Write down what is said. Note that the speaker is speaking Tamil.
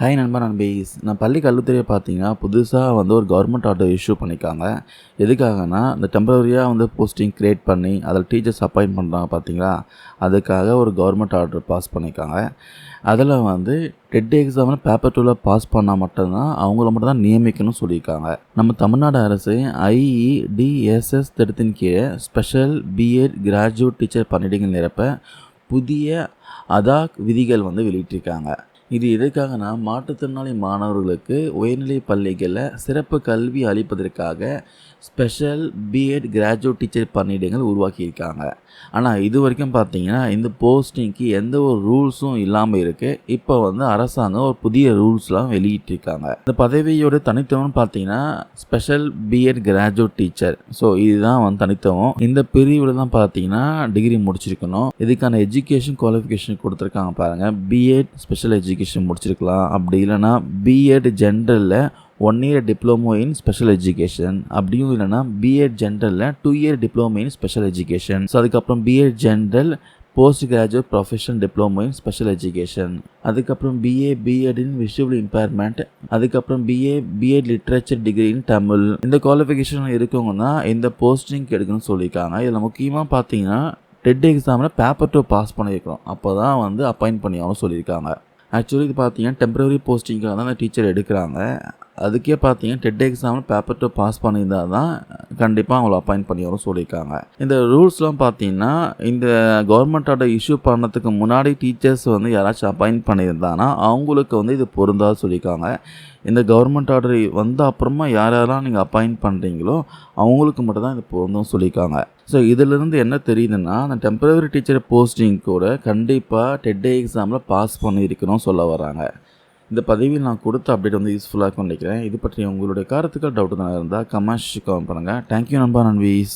ஹாய் நண்பா நண்பீஸ் நான் பள்ளி கல்வித்துறையை பார்த்தீங்கன்னா புதுசாக வந்து ஒரு கவர்மெண்ட் ஆர்டர் இஷ்யூ பண்ணியிருக்காங்க. எதுக்காகனா இந்த டெம்பரரியாக வந்து போஸ்டிங் க்ரியேட் பண்ணி அதில் டீச்சர்ஸ் அப்பாயின்ட் பண்ணுறாங்க பார்த்தீங்களா? அதுக்காக ஒரு கவர்மெண்ட் ஆர்டர் பாஸ் பண்ணியிருக்காங்க. அதில் வந்து டெட் எக்ஸாமில் பேப்பர் டூவில் பாஸ் பண்ணால் மட்டும்தான் அவங்கள மட்டும் தான் நியமிக்கணும்னு சொல்லியிருக்காங்க. நம்ம தமிழ்நாடு அரசு ஐஇடிஎஸ்எஸ் திட்டத்தின் கீழே ஸ்பெஷல் பிஎட் கிராஜுவேட் டீச்சர் பணியிடங்கள் நிரப்ப புதிய அதாக் விதிகள் வந்து வெளியிட்டிருக்காங்க. இது எதற்காகனா மாற்றுத்திறனாளி மாணவர்களுக்கு உயர்நிலை பள்ளிகளில் சிறப்பு கல்வி அளிப்பதற்காக ஸ்பெஷல் பிஎட் கிராஜுவேட் டீச்சர் பணியிடங்கள் உருவாக்கியிருக்காங்க. ஆனால் இது வரைக்கும் பார்த்தீங்கன்னா இந்த போஸ்டிங்க்கு எந்த ஒரு ரூல்ஸும் இல்லாமல் இருக்குது இப்போ வந்து அரசாங்கம் ஒரு புதிய ரூல்ஸ்லாம் வெளியிட்டிருக்காங்க. இந்த பதவியோட தனித்துவம்னு பார்த்தீங்கன்னா special B Ed graduate teacher so இதுதான் வந்து தனித்துவம். இந்த பிரிவில் தான் பார்த்தீங்கன்னா டிகிரி முடிச்சிருக்கணும். இதுக்கான எஜுகேஷன் குவாலிஃபிகேஷன் கொடுத்துருக்காங்க பாருங்கள் பிஎட் ஸ்பெஷல் எஜுகேஷன் முடிச்சிருக்கலாம். அப்படி இல்லைன்னா B Ed ஜென்ரலில் one year diploma in special education அப்படியும் இல்லைனா BEd ஜென்ரலில் two year diploma in special education so அதுக்கப்புறம் B Ed general post graduate professional diploma in special education அதுக்கப்புறம் B A B Ed in visual impairment அதுக்கப்புறம் B A B Ed literature degree in Tamil இந்த குவாலிஃபிகேஷன் இருக்கவங்க தான் இந்த போஸ்டிங் எடுக்கணும்னு சொல்லியிருக்காங்க. இதில் முக்கியமாக பார்த்தீங்கன்னா டெட் எக்ஸாமில் பேப்பர் டூ பாஸ் பண்ணியிருக்கிறோம். அப்போ தான் வந்து அப்பாயின்ட் பண்ணி சொல்லியிருக்காங்க. ஆக்சுவலி இது பார்த்தீங்கன்னா டெம்பரரி போஸ்டிங்காக தான் டீச்சர் எடுக்கிறாங்க. அதுக்கே பார்த்தீங்கன்னா டெட் எக்ஸாமில் பேப்பர் டூ பாஸ் பண்ணியிருந்தால் தான் கண்டிப்பாக அவங்கள அப்பாயின் பண்ணி வரும் சொல்லியிருக்காங்க. இந்த ரூல்ஸ்லாம் பார்த்தீங்கன்னா இந்த கவர்மெண்ட்டோட இஷ்யூ பண்ணதுக்கு முன்னாடி டீச்சர்ஸ் வந்து யாராச்சும் அப்பாயின்ட் பண்ணியிருந்தாங்கன்னா அவங்களுக்கு வந்து இது பொருந்தாது சொல்லியிருக்காங்க. இந்த கவர்மெண்ட் ஆர்டர் வந்த அப்புறமா யார் யாரெல்லாம் நீங்கள் அப்பாயின்ட் பண்ணுறீங்களோ அவங்களுக்கு மட்டும் தான் இது பொருந்தும் சொல்லியிருக்காங்க. ஸோ இதிலிருந்து என்ன தெரியுதுன்னா அந்த டெம்பரவரி டீச்சர் போஸ்டிங் கூட கண்டிப்பாக டெட் எக்ஸாமில் பாஸ் பண்ணியிருக்கணும் சொல்ல வராங்க இந்த பதவியில் நான் கொடுத்த அப்டேட் வந்து யூஸ்ஃபுல்லாக இருக்கும் நினைக்கிறேன். இது பற்றி உங்களுடைய கருத்துக்கள் டவுட் தான் இருந்தால் கமெண்ட்ஸ் கமெண்ட் பண்ணுங்கள் தேங்க்யூ நண்பா நன்வீஸ்